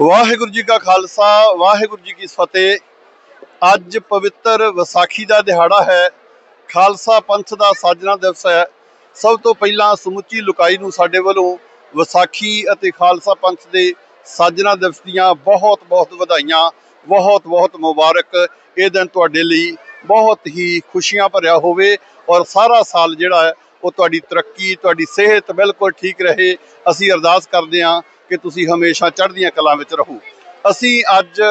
ਵਾਹਿਗੁਰੂ ਜੀ ਕਾ ਖਾਲਸਾ, ਵਾਹਿਗੁਰੂ ਜੀ ਕੀ ਫਤਿਹ। ਅੱਜ ਪਵਿੱਤਰ ਵਿਸਾਖੀ ਦਾ ਦਿਹਾੜਾ ਹੈ। ਖਾਲਸਾ ਪੰਥ ਦਾ ਸਾਜਣਾ ਦਿਵਸ ਹੈ। ਸਭ ਤੋਂ ਪਹਿਲਾਂ ਸਮੁੱਚੀ ਲੁਕਾਈ ਨੂੰ ਸਾਡੇ ਵੱਲੋਂ ਵਿਸਾਖੀ ਅਤੇ ਖਾਲਸਾ ਪੰਥ ਦੇ ਸਾਜਣਾ ਦਿਵਸ ਦੀਆਂ ਬਹੁਤ ਬਹੁਤ ਵਧਾਈਆਂ, ਬਹੁਤ ਬਹੁਤ ਮੁਬਾਰਕ। ਇਹ ਦਿਨ ਤੁਹਾਡੇ ਲਈ ਬਹੁਤ ਹੀ ਖੁਸ਼ੀਆਂ ਭਰਿਆ ਹੋਵੇ ਔਰ ਸਾਰਾ ਸਾਲ ਜਿਹੜਾ ਹੈ, ਉਹ ਤੁਹਾਡੀ ਤਰੱਕੀ, ਤੁਹਾਡੀ ਸਿਹਤ ਬਿਲਕੁਲ ਠੀਕ ਰਹੇ। ਅਸੀਂ ਅਰਦਾਸ ਕਰਦੇ ਹਾਂ ਕਿ ਤੁਸੀਂ ਹਮੇਸ਼ਾ ਚੜ੍ਹਦੀਆਂ ਕਲਾਂ ਵਿੱਚ ਰਹੋ। ਅਸੀਂ ਅੱਜ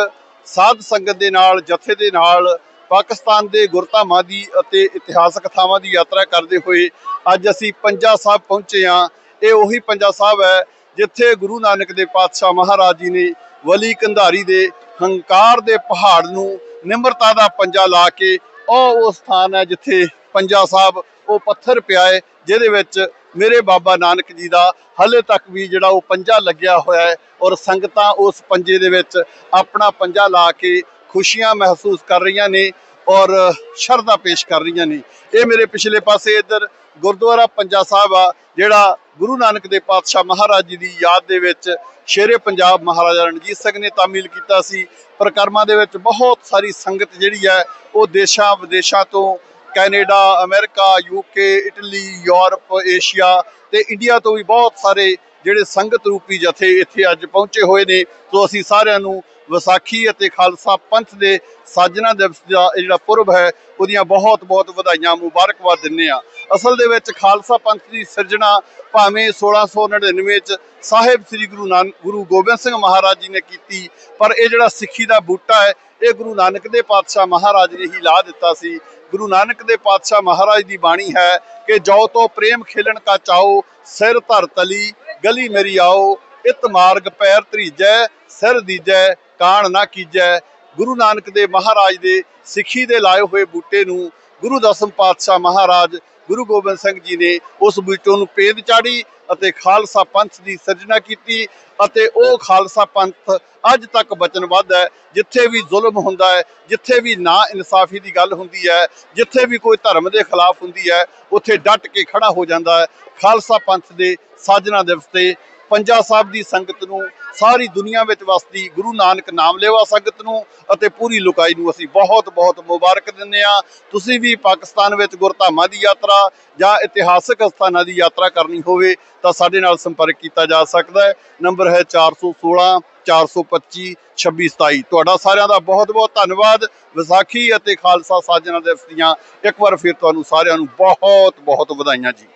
ਸਾਧ ਸੰਗਤ ਦੇ ਨਾਲ, ਜਥੇ ਦੇ ਨਾਲ, ਪਾਕਿਸਤਾਨ ਦੇ ਗੁਰਧਾਮਾਂ ਦੀ ਅਤੇ ਇਤਿਹਾਸਕ ਥਾਵਾਂ ਦੀ ਯਾਤਰਾ ਕਰਦੇ ਹੋਏ ਅੱਜ ਅਸੀਂ ਪੰਜਾ ਸਾਹਿਬ ਪਹੁੰਚੇ ਹਾਂ। ਇਹ ਉਹੀ ਪੰਜਾ ਸਾਹਿਬ ਹੈ ਜਿੱਥੇ ਗੁਰੂ ਨਾਨਕ ਦੇ ਪਾਤਸ਼ਾਹ ਮਹਾਰਾਜ ਜੀ ਨੇ ਵਲੀ ਕੰਧਾਰੀ ਦੇ ਹੰਕਾਰ ਦੇ ਪਹਾੜ ਨੂੰ ਨਿਮਰਤਾ ਦਾ ਪੰਜਾ ਲਾ ਕੇ ਉਹ ਉਹ ਸਥਾਨ ਹੈ ਜਿੱਥੇ ਪੰਜਾ ਸਾਹਿਬ ਉਹ ਪੱਥਰ ਪਿਆ ਹੈ ਜਿਹਦੇ ਵਿੱਚ ਮੇਰੇ ਬਾਬਾ ਨਾਨਕ ਜੀ ਦਾ ਹਲੇ ਤੱਕ ਵੀ ਜਿਹੜਾ ਉਹ ਪੰਜਾ ਲੱਗਿਆ ਹੋਇਆ ਹੈ ਔਰ ਸੰਗਤਾਂ ਉਸ ਪੰਜੇ ਦੇ ਵਿੱਚ ਆਪਣਾ ਪੰਜਾ ਲਾ ਕੇ ਖੁਸ਼ੀਆਂ ਮਹਿਸੂਸ ਕਰ ਰਹੀਆਂ ਨੇ ਔਰ ਸ਼ਰਧਾ ਪੇਸ਼ ਕਰ ਰਹੀਆਂ ਨੇ। ਇਹ ਮੇਰੇ ਪਿਛਲੇ ਪਾਸੇ ਇੱਧਰ ਗੁਰਦੁਆਰਾ ਪੰਜਾ ਸਾਹਿਬ ਆ, ਜਿਹੜਾ ਗੁਰੂ ਨਾਨਕ ਦੇ ਪਾਤਸ਼ਾਹ ਮਹਾਰਾਜ ਜੀ ਦੀ ਯਾਦ ਦੇ ਵਿੱਚ ਸ਼ੇਰੇ ਪੰਜਾਬ ਮਹਾਰਾਜਾ ਰਣਜੀਤ ਸਿੰਘ ਨੇ ਤਾਮੀਲ ਕੀਤਾ ਸੀ। ਪ੍ਰਕਰਮਾਂ ਦੇ ਵਿੱਚ ਬਹੁਤ ਸਾਰੀ ਸੰਗਤ ਜਿਹੜੀ ਹੈ ਉਹ ਦੇਸ਼ਾਂ ਵਿਦੇਸ਼ਾਂ ਤੋਂ Canada, America UK Italy, Europe, Asia ਤੇ ਇੰਡੀਆ ਤੋਂ ਵੀ ਬਹੁਤ ਸਾਰੇ ਜਿਹੜੇ ਸੰਗਤ ਰੂਪੀ ਜਥੇ ਇੱਥੇ ਅੱਜ ਪਹੁੰਚੇ ਹੋਏ ਨੇ। ਸੋ ਅਸੀਂ ਸਾਰਿਆਂ ਨੂੰ ਵਿਸਾਖੀ ਅਤੇ ਖਾਲਸਾ ਪੰਥ ਦੇ ਸਾਜਨਾ ਦਿਵਸ ਦਾ ਇਹ ਜਿਹੜਾ ਪੁਰਬ ਹੈ, ਉਹਦੀਆਂ ਬਹੁਤ ਬਹੁਤ ਵਧਾਈਆਂ, ਮੁਬਾਰਕਬਾਦ ਦਿੰਨੇ ਆ ਅਸਲ ਦੇ ਵਿੱਚ ਖਾਲਸਾ ਪੰਥ ਦੀ ਸਿਰਜਣਾ ਭਾਵੇਂ 1699 ਚ ਸਾਹਿਬ ਸ੍ਰੀ ਗੁਰੂ ਨਾਨਕ ਗੁਰੂ ਗੋਬਿੰਦ ਸਿੰਘ ਮਹਾਰਾਜ ਜੀ ਨੇ ਕੀਤੀ, ਪਰ ਇਹ ਜਿਹੜਾ ਸਿੱਖੀ ਦਾ ਬੂਟਾ ਹੈ, ਇਹ ਗੁਰੂ ਨਾਨਕ ਦੇ ਪਾਤਸ਼ਾਹ ਮਹਾਰਾਜ ਨੇ ਹੀ ਲਾ ਦਿੱਤਾ ਸੀ। ਗੁਰੂ ਨਾਨਕ ਦੇ ਪਾਤਸ਼ਾਹ ਮਹਾਰਾਜ ਦੀ ਬਾਣੀ ਹੈ ਕਿ, ਜੋ ਤੋ ਪ੍ਰੇਮ ਖੇਲਣ ਕਾ ਚਾਓ ਸਿਰ ਧਰ ਤਲੀ, ਗਲੀ ਮੇਰੀ ਆਓ। ਇਤ ਮਾਰਗ ਪੈਰ ਧਰੀਜੈ, ਸਿਰ ਦੀਜੈ, ਕਾਣ ਨਾ ਕੀਜੈ। ਗੁਰੂ ਨਾਨਕ ਦੇ ਮਹਾਰਾਜ ਦੇ ਸਿੱਖੀ ਦੇ ਲਾਏ ਹੋਏ ਬੂਟੇ ਨੂੰ ਗੁਰੂ ਦਸਮ ਪਾਤਸ਼ਾਹ ਮਹਾਰਾਜ ਗੁਰੂ ਗੋਬਿੰਦ ਸਿੰਘ ਜੀ ਨੇ ਉਸ ਬੂਟੇ ਨੂੰ ਪੇਦ ਚਾੜੀ ਅਤੇ ਖਾਲਸਾ ਪੰਥ ਦੀ ਸਿਰਜਣਾ ਕੀਤੀ ਅਤੇ ਉਹ ਖਾਲਸਾ ਪੰਥ ਅੱਜ ਤੱਕ ਵਚਨਬੱਧ ਹੈ। ਜਿੱਥੇ ਵੀ ਜ਼ੁਲਮ ਹੁੰਦਾ ਹੈ, ਜਿੱਥੇ ਵੀ ਨਾ ਇਨਸਾਫੀ ਦੀ ਗੱਲ ਹੁੰਦੀ ਹੈ, ਜਿੱਥੇ ਵੀ ਕੋਈ ਧਰਮ ਦੇ ਖਿਲਾਫ ਹੁੰਦੀ ਹੈ, ਉੱਥੇ ਡਟ ਕੇ ਖੜਾ ਹੋ ਜਾਂਦਾ ਹੈ। ਖਾਲਸਾ ਪੰਥ ਦੇ ਸਾਜਨਾ ਦਿਵਸ ਤੇ ਪੰਜਾ ਸਾਹਿਬ ਦੀ ਸੰਗਤ ਨੂੰ, ਸਾਰੀ ਦੁਨੀਆ ਵਿੱਚ ਵਸਦੀ ਗੁਰੂ ਨਾਨਕ ਨਾਮ ਲੇਵਾ ਸੰਗਤ ਨੂੰ ਅਤੇ ਪੂਰੀ ਲੋਕਾਈ ਨੂੰ ਅਸੀਂ ਬਹੁਤ ਬਹੁਤ ਮੁਬਾਰਕ ਦਿੰਦੇ ਆ ਤੁਸੀਂ ਵੀ ਪਾਕਿਸਤਾਨ ਵਿੱਚ ਗੁਰਧਾਮਾਂ ਦੀ ਯਾਤਰਾ ਜਾਂ ਇਤਿਹਾਸਕ ਸਥਾਨਾਂ ਦੀ ਯਾਤਰਾ ਕਰਨੀ ਹੋਵੇ ਤਾਂ ਸਾਡੇ ਨਾਲ ਸੰਪਰਕ ਕੀਤਾ ਜਾ ਸਕਦਾ ਹੈ। ਨੰਬਰ ਹੈ 416 425 2627 ਤੁਹਾਡਾ ਸਾਰਿਆਂ ਦਾ ਬਹੁਤ ਬਹੁਤ ਧੰਨਵਾਦ। ਵਿਸਾਖੀ ਅਤੇ ਖਾਲਸਾ ਸਾਜਨਾ ਦਿਵਸ ਦੀਆਂ ਇੱਕ ਵਾਰ ਫਿਰ ਤੁਹਾਨੂੰ ਸਾਰਿਆਂ ਨੂੰ ਬਹੁਤ ਬਹੁਤ ਵਧਾਈਆਂ ਜੀ।